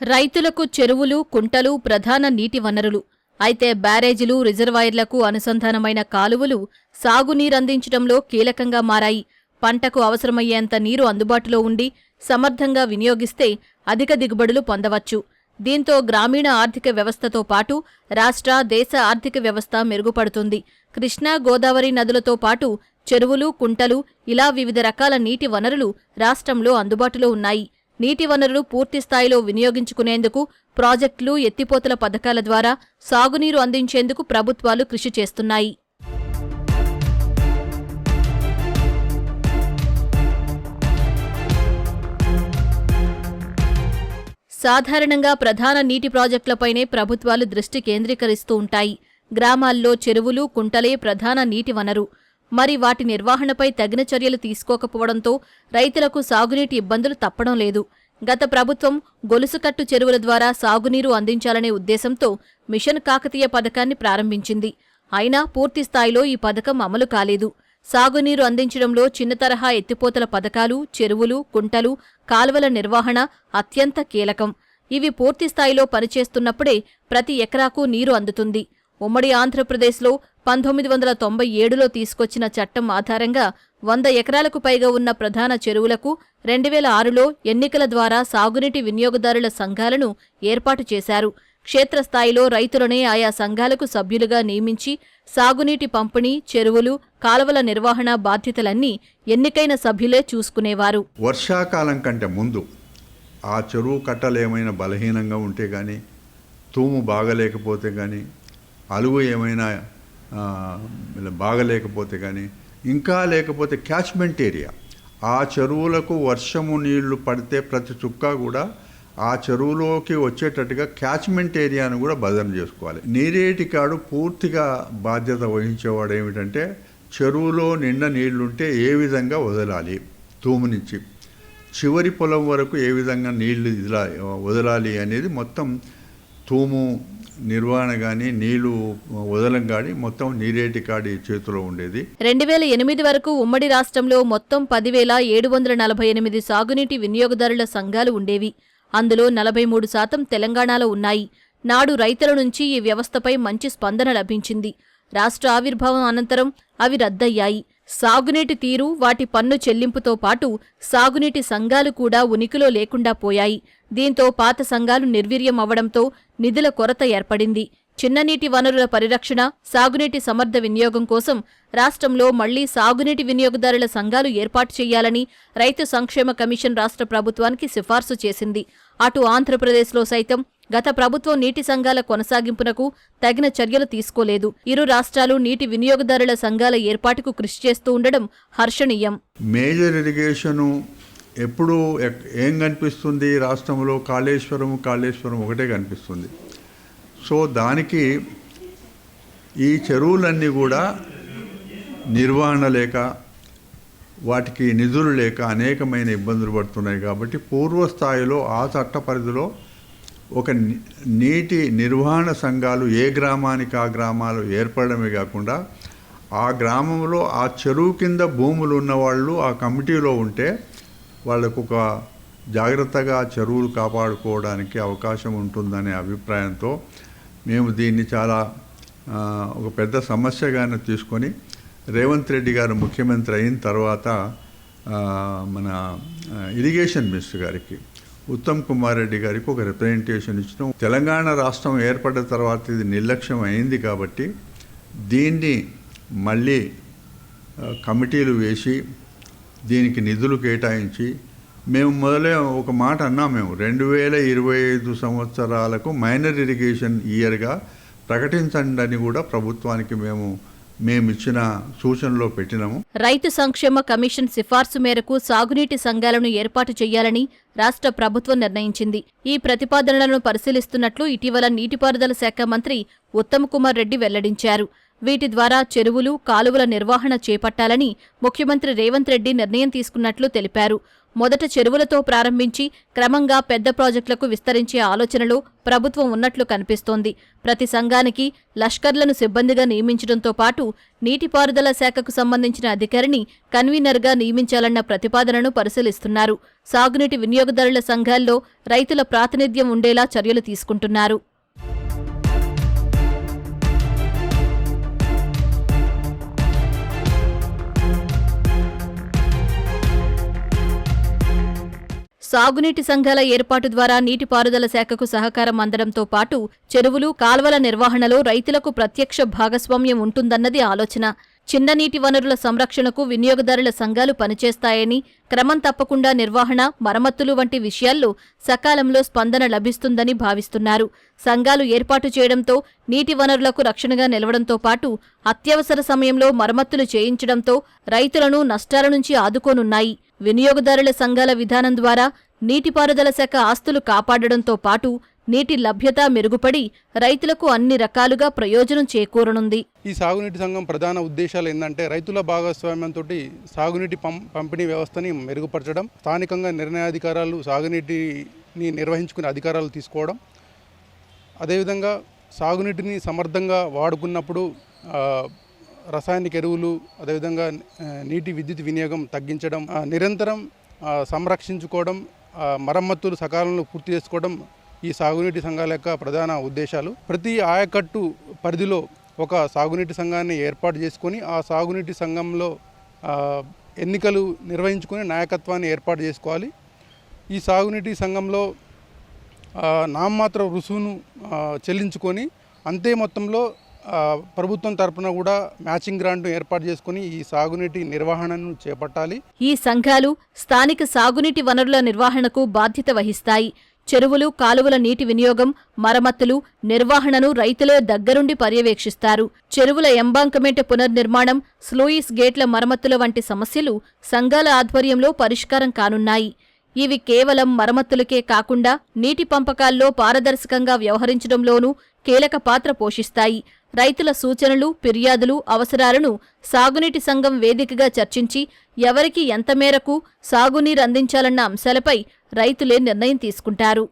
రైతులకు చెరువులు కుంటలు ప్రధాన నీటి వనరులు. అయితే బ్యారేజీలు రిజర్వాయర్లకు అనుసంధానమైన కాలువలు సాగునీరందించడంలో కీలకంగా మారాయి. పంటకు అవసరమయ్యేంత నీరు అందుబాటులో ఉండి సమర్థంగా వినియోగిస్తే అధిక దిగుబడులు పొందవచ్చు. దీంతో గ్రామీణ ఆర్థిక వ్యవస్థతో పాటు రాష్ట్ర దేశ ఆర్థిక వ్యవస్థ మెరుగుపడుతుంది. కృష్ణా గోదావరి నదులతో పాటు చెరువులు కుంటలు ఇలా వివిధ రకాల నీటి వనరులు రాష్ట్రంలో అందుబాటులో ఉన్నాయి. నీటి వనరులు పూర్తి స్థాయిలో వినియోగించుకునేందుకు ప్రాజెక్టులు ఎత్తిపోతల పథకాల ద్వారా సాగునీరు అందించేందుకు ప్రభుత్వాలు కృషి చేస్తున్నాయి. సాధారణంగా ప్రధాన నీటి ప్రాజెక్టులపైనే ప్రభుత్వాలు దృష్టి కేంద్రీకరిస్తూ ఉంటాయి. గ్రామాల్లో చెరువులు కుంటలే ప్రధాన నీటి వనరు. మరి వాటి నిర్వహణపై తగిన చర్యలు తీసుకోకపోవడంతో రైతులకు సాగునీటి ఇబ్బందులు తప్పడం లేదు. గత ప్రభుత్వం గొలుసుకట్టు చెరువుల ద్వారా సాగునీరు అందించాలనే ఉద్దేశంతో మిషన్ కాకతీయ పథకాన్ని ప్రారంభించింది. అయినా పూర్తి స్థాయిలో ఈ పథకం అమలు కాలేదు. సాగునీరు అందించడంలో చిన్న తరహా ఎత్తిపోతల పథకాలు చెరువులు కుంటలు కాలువల నిర్వహణ అత్యంత కీలకం. ఇవి పూర్తి స్థాయిలో పనిచేస్తున్నప్పుడే ప్రతి ఎకరాకు నీరు అందుతుంది. ఉమ్మడి ఆంధ్రప్రదేశ్లో పంతొమ్మిది వందల తొంభై ఏడులో తీసుకొచ్చిన చట్టం ఆధారంగా వంద ఎకరాలకు పైగా ఉన్న ప్రధాన చెరువులకు రెండు వేల ఆరులో ఎన్నికల ద్వారా సాగునీటి వినియోగదారుల సంఘాలను ఏర్పాటు చేశారు. క్షేత్రస్థాయిలో రైతులనే ఆయా సంఘాలకు సభ్యులుగా నియమించి సాగునీటి పంపిణీ చెరువులు కాలువల నిర్వహణ బాధ్యతలన్నీ ఎన్నికైన సభ్యులే చూసుకునేవారు. వర్షాకాలం కంటే ముందు ఆ చెరువు కట్టలు ఏమైనా బలహీనంగా ఉంటే కానీ తూము బాగలేకపోతే కానీ అలుగు ఏమైనా బాగలేకపోతే కానీ ఇంకా లేకపోతే క్యాచ్మెంట్ ఏరియా ఆ చెరువులకు వర్షము నీళ్ళు పడితే ప్రతి చుక్క కూడా ఆ చెరువులోకి వచ్చేటట్టుగా క్యాచ్మెంట్ ఏరియాను కూడా భద్రం చేసుకోవాలి. నీరేటి కాడు పూర్తిగా బాధ్యత వహించేవాడు ఏమిటంటే చెరువులో నిండా నీళ్ళుంటే ఏ విధంగా వదలాలి? తూము నుంచి. చివరి పొలం వరకు ఏ విధంగా నీళ్ళు వదలాలి అనేది మొత్తం తూము నిర్వహణ కానీ నీళ్ళు వదలం కానీ మొత్తం నీరేటి కాడి చేతిలో ఉండేది. రెండు వేల ఎనిమిది వరకు ఉమ్మడి రాష్ట్రంలో మొత్తం పదివేల ఏడు వందల నలభై ఎనిమిది సాగునీటి వినియోగదారుల సంఘాలు ఉండేవి. అందులో నలభై మూడు శాతం తెలంగాణలో ఉన్నాయి. నాడు రైతుల నుంచి ఈ వ్యవస్థపై మంచి స్పందన లభించింది. రాష్ట్ర ఆవిర్భావం అనంతరం అవి రద్దయ్యాయి. సాగునీటి తీరు వాటి పన్ను చెల్లింపుతో పాటు సాగునీటి సంఘాలు కూడా ఉనికిలో లేకుండా పోయాయి. దీంతో పాత సంఘాలు నిర్వీర్యం అవ్వడంతో నిధుల కొరత ఏర్పడింది. చిన్ననీటి వనరుల పరిరక్షణ సాగునీటి సమర్థ వినియోగం కోసం రాష్ట్రంలో మళ్ళీ సాగునీటి వినియోగదారుల సంఘాలు ఏర్పాటు చేయాలని రైతు సంక్షేమ కమిషన్ రాష్ట్ర ప్రభుత్వానికి సిఫార్సు చేసింది. అటు ఆంధ్రప్రదేశ్లో సైతం గత ప్రభుత్వం నీటి సంఘాల కొనసాగింపునకు తగిన చర్యలు తీసుకోలేదు. ఇరు రాష్ట్రాలు నీటి వినియోగదారుల సంఘాల ఏర్పాటుకు కృషి చేస్తూ ఉండడం హర్షణీయం. మేజర్ ఇరిగేషను ఎప్పుడు ఎక్- ఏం కనిపిస్తుంది రాష్ట్రంలో? కాళేశ్వరం కాళేశ్వరం ఒకటే కనిపిస్తుంది. సో దానికి ఈ చెరువులన్నీ కూడా నిర్వహణ లేక వాటికి నిధులు లేక అనేకమైన ఇబ్బందులు పడుతున్నాయి కాబట్టి పూర్వస్థాయిలో ఆ చట్ట పరిధిలో ఒక నీటి నిర్వహణ సంఘాలు ఏ గ్రామానికి ఆ గ్రామాలు ఏర్పడమే కాకుండా ఆ గ్రామంలో ఆ చెరువు కింద భూములు ఉన్నవాళ్ళు ఆ కమిటీలో ఉంటే వాళ్ళకు ఒక జాగ్రత్తగా చెరువులు కాపాడుకోవడానికి అవకాశం ఉంటుందనే అభిప్రాయంతో మేము దీన్ని చాలా ఒక పెద్ద సమస్యగానే తీసుకొని రేవంత్ రెడ్డి గారు ముఖ్యమంత్రి అయిన తర్వాత మన ఇరిగేషన్ మినిస్టర్ గారికి ఉత్తమ్ కుమార్ రెడ్డి గారికి ఒక రిప్రజెంటేషన్ ఇచ్చినాం. తెలంగాణ రాష్ట్రం ఏర్పడిన తర్వాత ఇది నిర్లక్ష్యం అయింది కాబట్టి దీన్ని మళ్ళీ కమిటీలు వేసి దీనికి నిధులు కేటాయించి మేము మొదలే ఒక మాట అన్నాం మేము. రెండు వేల ఇరవై ఐదు సంవత్సరాలకు మైనర్ ఇరిగేషన్ ఇయర్గా ప్రకటించండి అని కూడా ప్రభుత్వానికి మేము మేమిచ్చిన సూచనలో పెట్టినాము. రైతు సంక్షేమ కమిషన్ సిఫార్సు మేరకు సాగునీటి సంఘాలను ఏర్పాటు చేయాలని రాష్ట్ర ప్రభుత్వం నిర్ణయించింది. ఈ ప్రతిపాదనలను పరిశీలిస్తున్నట్లు ఇటీవల నీటిపారుదల శాఖ మంత్రి ఉత్తమ్ కుమార్ రెడ్డి వెల్లడించారు. వీటి ద్వారా చెరువులు కాలువల నిర్వహణ చేపట్టాలని ముఖ్యమంత్రి రేవంత్ రెడ్డి నిర్ణయం తీసుకున్నట్లు తెలిపారు. మొదట చెరువులతో ప్రారంభించి క్రమంగా పెద్ద ప్రాజెక్టులకు విస్తరించే ఆలోచనలో ప్రభుత్వం ఉన్నట్లు కనిపిస్తోంది. ప్రతి సంఘానికి లష్కర్లను సిబ్బందిగా నియమించడంతో పాటు నీటిపారుదల శాఖకు సంబంధించిన అధికారిని కన్వీనర్గా నియమించాలన్న ప్రతిపాదనను పరిశీలిస్తున్నారు. సాగునీటి వినియోగదారుల సంఘాల్లో రైతుల ప్రాతినిధ్యం ఉండేలా చర్యలు తీసుకుంటున్నారు. సాగునీటి సంఘాల ఏర్పాటు ద్వారా నీటిపారుదల శాఖకు సహకారం అందడంతో పాటు చెరువులు కాల్వల నిర్వహణలో రైతులకు ప్రత్యక్ష భాగస్వామ్యం ఉంటుందన్నది ఆలోచన. చిన్న నీటి వనరుల సంరక్షణకు వినియోగదారుల సంఘాలు పనిచేస్తాయని క్రమం తప్పకుండా నిర్వహణ మరమ్మతులు వంటి విషయాల్లో సకాలంలో స్పందన లభిస్తుందని భావిస్తున్నారు. సంఘాలు ఏర్పాటు చేయడంతో నీటి వనరులకు రక్షణగా నిలవడంతో పాటు అత్యవసర సమయంలో మరమ్మతులు చేయించడంతో రైతులను నష్టాల నుంచి ఆదుకోనున్నాయి. వినియోగదారుల సంఘాల విధానం ద్వారా నీటిపారుదల శాఖ ఆస్తులు కాపాడడంతో పాటు నీటి లభ్యత మెరుగుపడి రైతులకు అన్ని రకాలుగా ప్రయోజనం చేకూరనుంది. ఈ సాగునీటి సంఘం ప్రధాన ఉద్దేశాలు ఏంటంటే రైతుల భాగస్వామ్యంతో సాగునీటి పం పంపిణీ వ్యవస్థని మెరుగుపరచడం స్థానికంగా నిర్ణయాధికారాలు సాగునీటిని నిర్వహించుకునే అధికారాలు తీసుకోవడం. అదేవిధంగా సాగునీటిని సమర్థంగా వాడుకున్నప్పుడు రసాయనిక ఎరువులు అదేవిధంగా నీటి విద్యుత్ వినియోగం తగ్గించడం నిరంతరం సంరక్షించుకోవడం మరమ్మతులు సకాలంలో పూర్తి చేసుకోవడం ఈ సాగునీటి సంఘాల యొక్క ప్రధాన ఉద్దేశాలు. ప్రతి ఆయకట్టు పరిధిలో ఒక సాగునీటి సంఘాన్ని ఏర్పాటు చేసుకొని ఆ సాగునీటి సంఘంలో ఎన్నికలు నిర్వహించుకొని నాయకత్వాన్ని ఏర్పాటు చేసుకోవాలి. ఈ సాగునీటి సంఘంలో నామమాత్ర రుసుమును చెల్లించుకొని అంతే మొత్తంలో ప్రభుత్వం తరపున కూడా మ్యాచింగ్ గ్రాంట్ను ఏర్పాటు చేసుకుని ఈ సాగునీటి నిర్వహణను చేపట్టాలి. ఈ సంఘాలు స్థానిక సాగునీటి వనరుల నిర్వహణకు బాధ్యత వహిస్తాయి. చెరువులు కాలువల నీటి వినియోగం మరమ్మతులు నిర్వహణను రైతులే దగ్గరుండి పర్యవేక్షిస్తారు. చెరువుల ఎంబాంకమెంట్ పునర్నిర్మాణం స్లూయిస్ గేట్ల మరమ్మతుల వంటి సమస్యలు సంఘాల ఆధ్వర్యంలో పరిష్కారం కానున్నాయి. ఇవి కేవలం మరమ్మతులకే కాకుండా నీటి పంపకాల్లో పారదర్శకంగా వ్యవహరించడంలోనూ కీలక పాత్ర పోషిస్తాయి. రైతుల సూచనలు ఫిర్యాదులు అవసరాలను సాగునీటి సంఘం వేదికగా చర్చించి ఎవరికి ఎంత మేరకు సాగునీరు అందించాలన్న అంశాలపై రైతులే నిర్ణయం తీసుకుంటారు.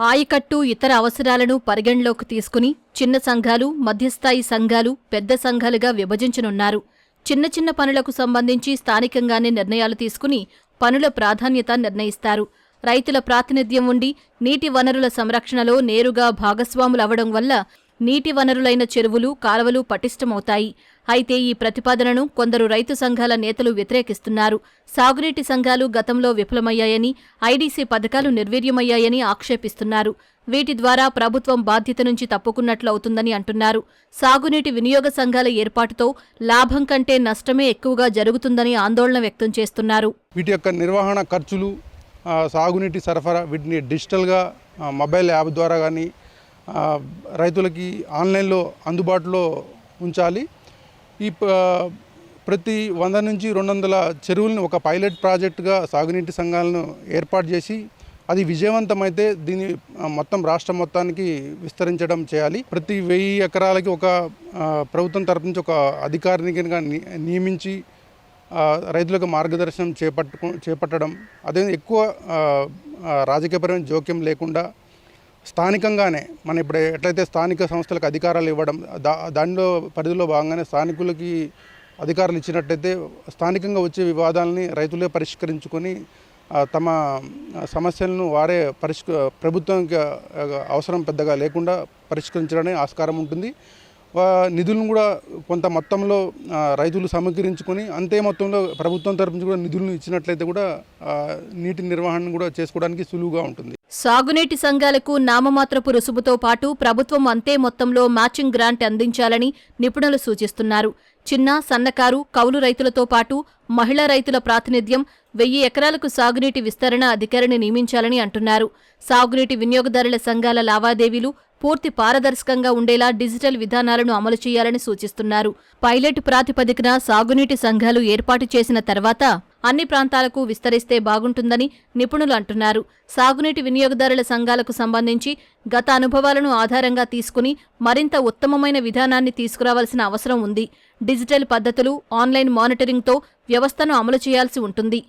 ఆయకట్టు ఇతర అవసరాలను పరిగణలోకి తీసుకుని చిన్న సంఘాలు మధ్యస్థాయి సంఘాలు పెద్ద సంఘాలుగా విభజించనున్నారు. చిన్న చిన్న పనులకు సంబంధించి స్థానికంగానే నిర్ణయాలు తీసుకుని పనుల ప్రాధాన్యత నిర్ణయిస్తారు. రైతుల ప్రాతినిధ్యం ఉండి నీటి వనరుల సంరక్షణలో నేరుగా భాగస్వాములవడం వల్ల నీటి వనరులైన చెరువులు కాలువలు పటిష్టమవుతాయి. అయితే ఈ ప్రతిపాదనను కొందరు రైతు సంఘాల నేతలు వ్యతిరేకిస్తున్నారు. సాగునీటి సంఘాలు గతంలో విఫలమయ్యాయని ఐడీసీ పథకాలు నిర్వీర్యమయ్యాయని ఆక్షేపిస్తున్నారు. వీటి ద్వారా ప్రభుత్వం బాధ్యత నుంచి తప్పుకున్నట్లు అవుతుందని అంటున్నారు. సాగునీటి వినియోగ సంఘాల ఏర్పాటుతో లాభం కంటే నష్టమే ఎక్కువగా జరుగుతుందని ఆందోళన వ్యక్తం చేస్తున్నారు. వీటి యొక్క నిర్వహణ ఖర్చులు సాగునీటి సరఫరా వీటిని డిజిటల్గా మొబైల్ యాప్ ద్వారా కానీ రైతులకి ఆన్లైన్లో అందుబాటులో ఉంచాలి. ఈ ప్రతి వంద నుంచి రెండు వందల చెరువులను ఒక పైలట్ ప్రాజెక్టుగా సాగునీటి సంఘాలను ఏర్పాటు చేసి అది విజయవంతమైతే దీన్ని మొత్తం రాష్ట్ర మొత్తానికి విస్తరించడం చేయాలి. ప్రతి వెయ్యి ఎకరాలకి ఒక ప్రభుత్వం తరపు నుంచి ఒక అధికారిని ని- నియమించి రైతులకు మార్గదర్శనం చేపట్టు చేపట్టడం. అదే ఎక్కువ రాజకీయపరమైన జోక్యం లేకుండా స్థానికంగానే మన ఇప్పుడు ఎట్లయితే స్థానిక సంస్థలకు అధికారాలు ఇవ్వడం దా దానిలో పరిధిలో భాగంగానే స్థానికులకి అధికారాలు ఇచ్చినట్టయితే స్థానికంగా వచ్చే వివాదాలని రైతులే పరిష్కరించుకొని తమ సమస్యలను వారే పరిష్క ప్రభుత్వానికి అవసరం పెద్దగా లేకుండా పరిష్కరించడానికి ఆస్కారం ఉంటుంది. నిధులను కూడా కొంత మొత్తంలో రైతులు సమీకరించుకొని అంతే మొత్తంలో ప్రభుత్వం తరపు నుంచి కూడా నిధులను ఇచ్చినట్లయితే కూడా నీటి నిర్వహణ కూడా చేసుకోవడానికి సులువుగా ఉంటుంది. సాగునీటి సంఘాలకు నామమాత్రపు రుసుముతో పాటు ప్రభుత్వం అంతే మొత్తంలో మ్యాచింగ్ గ్రాంట్ అందించాలని నిపుణులు సూచిస్తున్నారు. చిన్న సన్నకారు కౌలు రైతులతో పాటు మహిళా రైతుల ప్రాతినిధ్యం వెయ్యి ఎకరాలకు సాగునీటి విస్తరణ అధికారిని నియమించాలని అంటున్నారు. సాగునీటి వినియోగదారుల సంఘాల లావాదేవీలు పూర్తి పారదర్శకంగా ఉండేలా డిజిటల్ విధానాలను అమలు చేయాలని సూచిస్తున్నారు. పైలట్ ప్రాతిపదికన సాగునీటి సంఘాలు ఏర్పాటు చేసిన తర్వాత అన్ని ప్రాంతాలకు విస్తరిస్తే బాగుంటుందని నిపుణులు అంటున్నారు. సాగునీటి వినియోగదారుల సంఘాలకు సంబంధించి గత అనుభవాలను ఆధారంగా తీసుకుని మరింత ఉత్తమమైన విధానాన్ని తీసుకురావాల్సిన అవసరం ఉంది. డిజిటల్ పద్ధతులు ఆన్లైన్ మానిటరింగ్తో వ్యవస్థను అమలు చేయాల్సి ఉంటుంది.